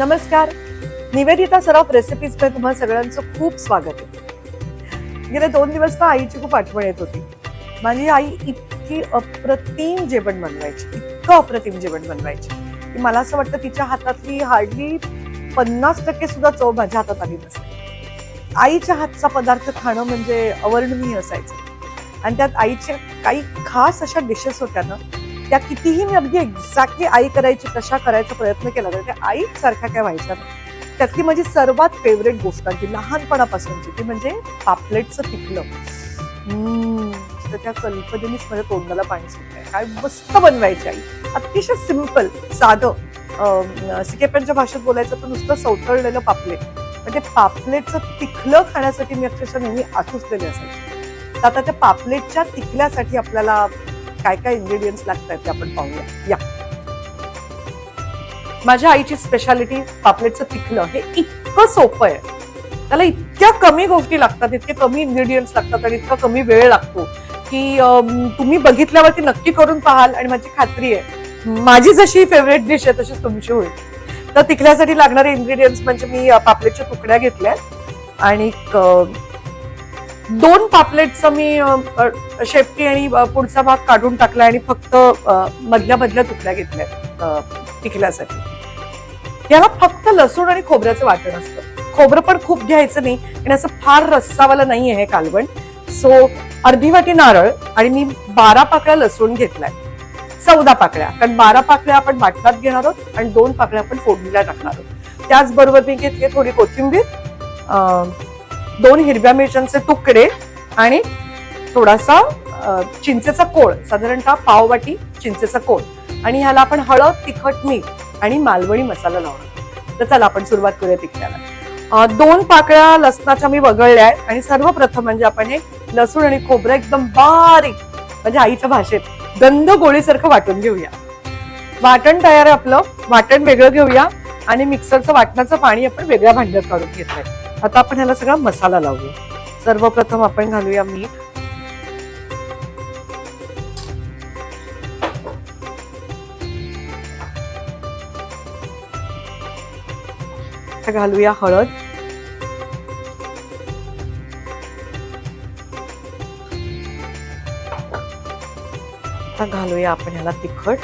नमस्कार. निवेदिता सराफ रेसिपीजमध्ये तुम्हाला सगळ्यांचं खूप स्वागत आहे. गेले दोन दिवस तर आईची खूप आठवण येत होती. माझी आई इतकी अप्रतिम जेवण बनवायची इतकं अप्रतिम जेवण बनवायची की मला असं वाटतं तिच्या हातातली हार्डली पन्नास टक्के सुद्धा चव माझ्या हातात आली नसते. आईच्या हातचा पदार्थ खाणं म्हणजे अवर्णनीय असायचं. आणि त्यात आईच्या काही खास अशा डिशेस होत्या ना त्या कितीही मी अगदी एक्झॅक्टली आई करायची कशा करायचा प्रयत्न केला तर त्या आई सारख्या काय व्हायच्या नाही. त्यातली माझी सर्वात फेवरेट गोष्ट अगदी लहानपणापासूनची ती म्हणजे पापलेटचं पिकलं. तर त्या कल्पनेनीच माझ्या तोंडाला पाणी सुटलंय. काय मस्त बनवायची आई. अतिशय सिंपल साधं. सिकेप्यांच्या भाषेत बोलायचं तर नुसतं सवतळलेलं पापलेट. म्हणजे पापलेटचं तिखलं खाण्यासाठी मी अक्षरशः नेहमी आसुसलेले असायचे. तर आता त्या पापलेटच्या तिखल्यासाठी आपल्याला काय काय इन्ग्रेडियंट्स लागतात ते आपण पाहूया. या. माझ्या आईची स्पेशालिटी पापलेटचं पिकलं. हे इतकं सोपं आहे. त्याला इतक्या कमी गोष्टी लागतात इतके कमी इन्ग्रेडियंट्स लागतात आणि इतका कमी वेळ लागतो की तुम्ही बघितल्यावरती नक्की करून पाहाल आणि माझी खात्री आहे माझी जशी फेवरेट डिश आहे तशीच तुमची होईल. तर तिखल्यासाठी लागणारे इन्ग्रेडियंट्स म्हणजे मी पापलेटच्या तुकड्या घेतल्या आणि दोन पापलेटचं मी शेपटी आणि पुढचा भाग काढून टाकला आणि फक्त मधल्या मधल्या तुकड्या घेतल्या टिकल्यासाठी याला फक्त लसूण आणि खोबऱ्याचं वाटण असतं. खोबरं पण खूप घ्यायचं नाही आणि असं फार रस्सावाला नाही आहे कालवण. सो अर्धी वाटी नारळ आणि मी बारा पाकळ्या लसूण घेतलाय. चौदा पाकळ्या कारण बारा पाकळ्या आपण वाटणात घेणार आहोत आणि दोन पाकळ्या आपण फोडणीला टाकणार आहोत. त्याचबरोबर मी घेतली थोडी कोथिंबीर अं, दोन हिरव्या मिरच्यांचे तुकडे आणि थोडासा चिंचेचा कोळ साधारणतः पाववाटी चिंचेचा कोळ. आणि ह्याला आपण हळद तिखट मीठ आणि मालवणी मसाला लावणार तर चला आपण सुरुवात करूया तिखट्याला. दोन पाकळ्या लसणाच्या मी वगळल्या आहेत आणि सर्वप्रथम म्हणजे आपण हे लसूण आणि खोबरं एकदम बारीक म्हणजे आईच्या भाषेत गंध गोळीसारखं वाटून घेऊया. वाटण तयार आहे आपलं वाटण वेगळं घेऊया आणि मिक्सरचं वाटणाचं पाणी आपण वेगळ्या भांड्यात काढून घेतलंय. आता आपण ह्याला सगळा मसाला लावूया. सर्वप्रथम आपण घालूया मीठ. घालूया हळद. घालूया आपण ह्याला तिखट.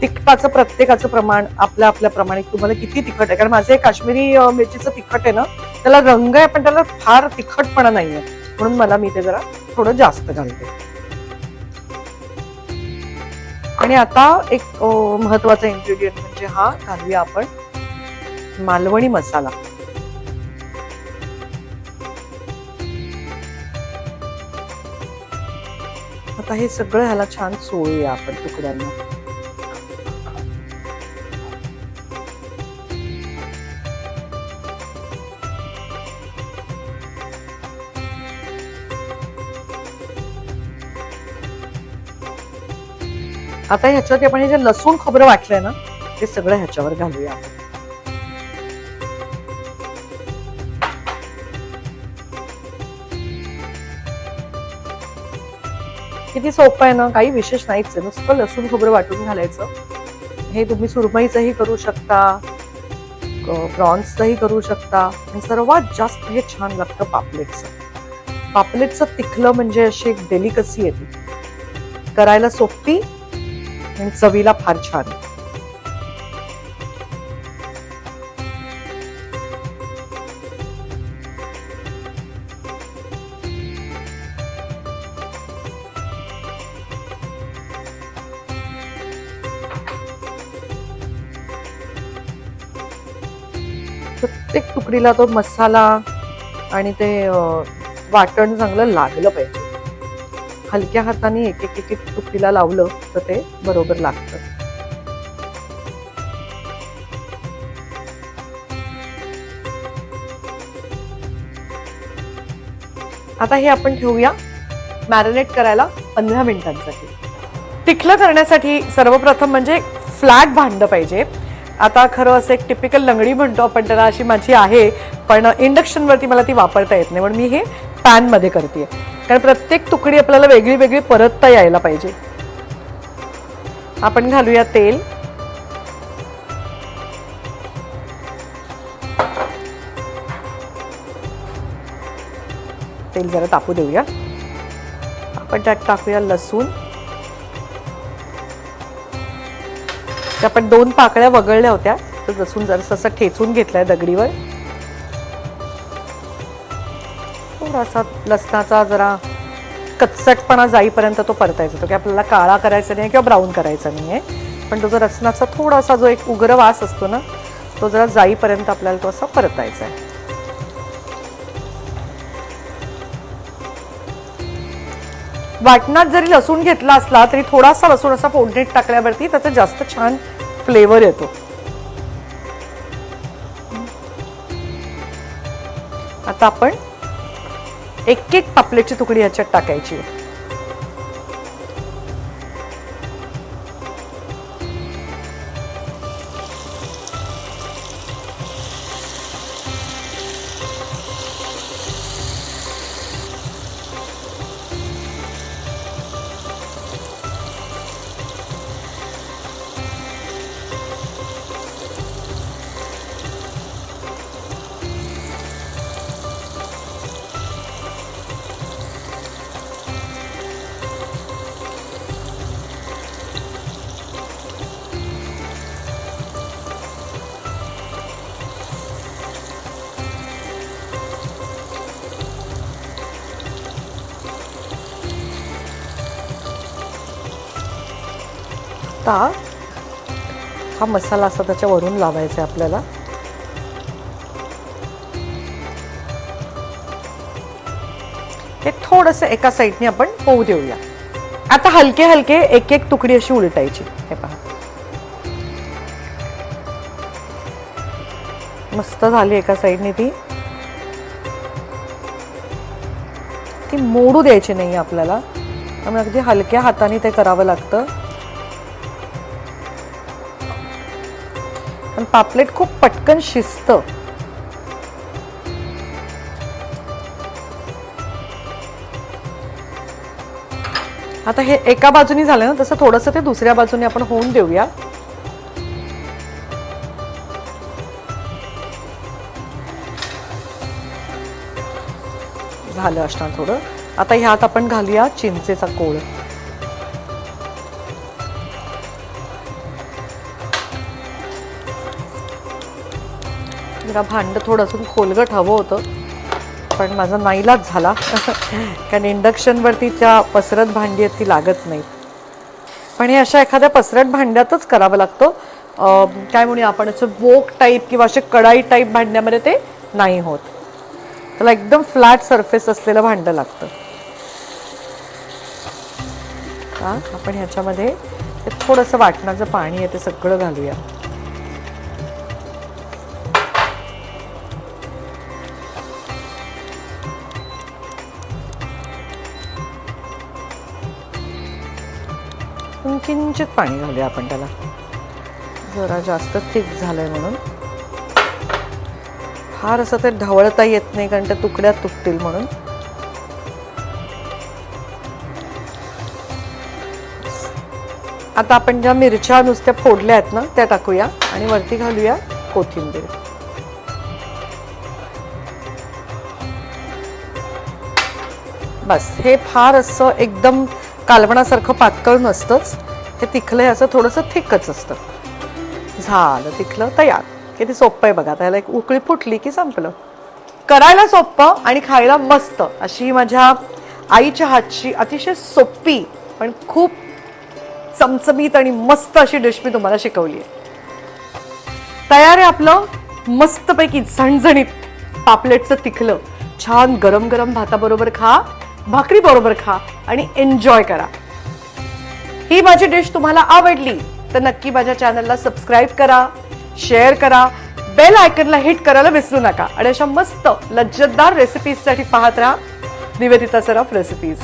तिखटाचं प्रत्येकाचं प्रमाण आपल्या आपल्या प्रमाणे तुम्हाला किती तिखट आहे. कारण माझं हे काश्मीरी मिरचीचं तिखट आहे ना त्याला रंग आहे पण त्याला फार तिखटपणा नाहीये म्हणून मला मी ते जरा थोडं जास्त घालते. आणि आता एक महत्त्वाचा इन्ग्रेडियंट म्हणजे हा घालूया आपण मालवणी मसाला. आता हे सगळं ह्याला छान सोळूया आपण तुकड्यांना. आता ह्याच्यावरती आपण हे जे लसूण खोबरं वाटलंय ना ते सगळं ह्याच्यावर घालूया. किती सोपं आहे ना काही विशेष नाहीच आहे. नुसतं लसूण खोबरं वाटून घालायचं. हे तुम्ही सुरमईचंही करू शकता प्रॉन्सचंही करू शकता. आणि सर्वात जास्त हे छान लागतं पापलेटचं. पापलेटचं तिखलं म्हणजे अशी एक डेलिकसी येते करायला सोपी आणि चवीला फार छान. प्रत्येक तुकडीला तो मसाला आणि ते वाटण चांगलं लागलं पाहिजे. हलक्या हाताने एक एक एक एक तुकडीला लावलं तर ते बरोबर लागतं. आता हे आपण ठेवूया मॅरिनेट करायला पंधरा मिनिटांसाठी. तिखलं करण्यासाठी सर्वप्रथम म्हणजे फ्लॅट भांडं पाहिजे. आता खरं असं एक टिपिकल लंगडी म्हणतो आपण त्याला अशी माझी आहे पण इंडक्शनवरती मला ती वापरता येत नाही. म्हणून मी हे पॅनमध्ये करते कारण प्रत्येक तुकडी आपल्याला वेगळी वेगळी परतता यायला पाहिजे. आपण घालूया तेल. तेल जरा तापू देऊया. आपण त्यात टाकूया लसूण. आपण दोन पाकळ्या वगळल्या होत्या. तर लसूण जरा असं ठेचून घेतलंय दगडीवर. असा लसणाचा जरा कचटपणा जाईपर्यंत तो परतायचा तो की आपल्याला काळा करायचा नाही किंवा ब्राऊन करायचा नाही आहे पण तो जो लसणाचा थोडासा जो एक उग्र वास असतो ना तो जरा जाईपर्यंत आपल्याला तो असा परतायचा आहे. वाटणात जरी लसूण घेतला असला तरी थोडासा लसूण असा फोडणीत टाकल्यावरती त्याचा जास्त छान फ्लेवर येतो. आता आपण एक एक पापलेटची तुकडी ह्याच्यात टाकायची. आता हा मसाला असा त्याच्या वरून लावायचा आहे आपल्याला. हे थोडस एका साईडने आपण होऊ देऊया. आता हलके हलके एक एक तुकडी अशी उलटायची. हे पहा. मस्त झाली एका साईडने ती. ती मोडू द्यायची नाही आपल्याला. त्यामुळे अगदी हलक्या हाताने ते करावं लागतं. पण पापलेट खूप पटकन शिस्त आता हे एका बाजूनी झालं ना तसं थोडंसं ते दुसऱ्या बाजूने आपण होऊन देऊया. झालं असणार थोडं. आता ह्यात आपण घालूया चिंचेचा कोळ. जरा भांडं थोडंसं खोलगट हवं होतं. पण माझा नाईलाज झाला. कारण इंडक्शनवरती त्या पसरत भांडी आहेत ती लागत नाही पण हे अशा एखाद्या पसरट भांड्यातच करावं लागतं. काय म्हणूया आपण असं वोक टाईप किंवा असे कढाई टाईप भांड्यामध्ये ते नाही होत. त्याला एकदम फ्लॅट सरफेस असलेलं भांडं लागतं. आपण ह्याच्यामध्ये ते थोडंसं वाटणाचं पाणी आहे ते सगळं घालूया. पण किंचित पाणी घालूया आपण त्याला. जरा जास्त थिक झालंय म्हणून. फार असं ते ढवळता येत नाही कारण त्या तुकड्या तुटतील म्हणून. आता आपण ज्या मिरच्या नुसत्या फोडल्या आहेत ना त्या टाकूया आणि वरती घालूया कोथिंबीर. बस हे फार असं एकदम कालवणासारखं पातळ नसतंच. हे तिखलं हे असं थोडंसं थिकच असतं. झालं तिखलं तयार. किती सोपं आहे बघा. त्याला एक उकळी फुटली की संपलं. करायला सोपं आणि खायला मस्त अशी माझ्या आईच्या हातची अतिशय सोपी पण खूप चमचमीत आणि मस्त अशी डिश मी तुम्हाला शिकवली आहे. तयार आहे आपलं मस्तपैकी झणझणीत पापलेटचं तिखलं. छान गरम गरम भाताबरोबर खा भाकरी बरोबर खा. आणि एन्जॉय करा. ही माझी डिश तुम्हाला आवडली तर नक्की माझ्या चॅनलला सबस्क्राईब करा शेअर करा बेल आयकनला हिट करायला विसरू नका. आणि अशा मस्त लज्जतदार रेसिपीजसाठी पाहत राहा. निवेदिता सराफ रेसिपीज